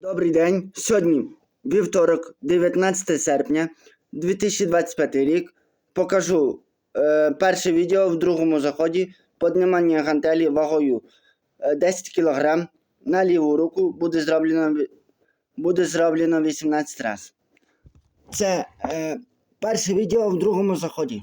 Добрий день. Сьогодні вівторок, 19 серпня 2025 рік. Покажу е, перше відео в другому заході піднімання гантелі вагою е, 10 кг на ліву руку буде зроблено, буде зроблено 18 разів. Це е, перше відео в другому заході.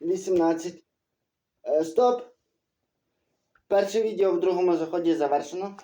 18. Е, стоп. Перше відео в другому заході завершено.